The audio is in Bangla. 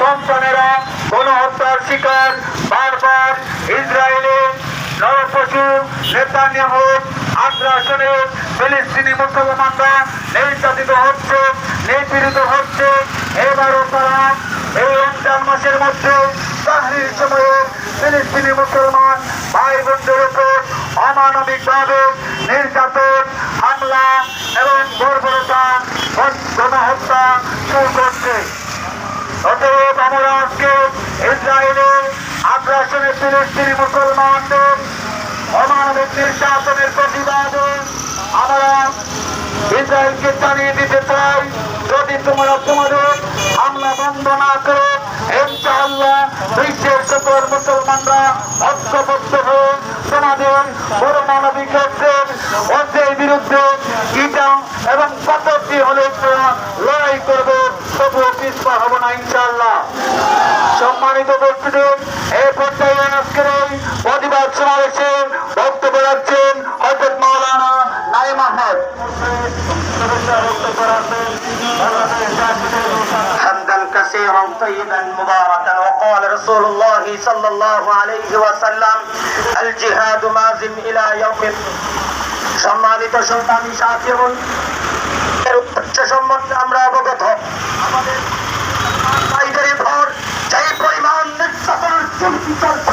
সন্তানেরা গণহত্যার শিকার বারবার ইসরায়েলে নরপশু নেতানিয়াহু আগ্রাসনে ফিলিস্তিনি মুসলমানরা নির্যাতিত হচ্ছে, নিপীড়িত হচ্ছে। এবারও তারা এই রমজান মাসের মধ্যে তাহরির সময়ে ফিলিস্তিনি মুসলমান ভাই বোনদের উপর অমানবিকভাবে নির্যাতন, হামলা এবং বর্বরতা গণহত্যা শুরু করছে। ইসরায়েলের আগ্রাসনে ফিলিস্তিনি মুসলমানদের অমানবিক নির্যাতনের প্রতিবাদে আমরা ইসরায়েলকে জানিয়ে দিতে চাই, যদি তোমরা তোমাদের হামলা বন্ধ না করো বিশ্বের সকল মুসলমানরা ঐক্যবদ্ধ হয়ে তোমাদের পরমাণবিক অস্ত্রের অস্ত্রের বিরুদ্ধে ইটা এবং পদ্ধতি হলে লড়াই করবে, তবুও পিছপা হব না ইনশাআল্লাহ। সম্মানিত উপস্থিতি এই পর্যায়ে আজকের এই প্রতিবাদ সমাবেশে বক্তব্য রাখছেন হজরত মাওলানা নাইম আহমদ حمدا كثيرا طيبا مباركا وقال رسول الله صلى الله عليه وسلم الجهاد مازم الى يوم সম্মানিত সন্তানী সাথী এবং এর উচ্চ সম্বন্ধে আমরা অবগত Temos que estar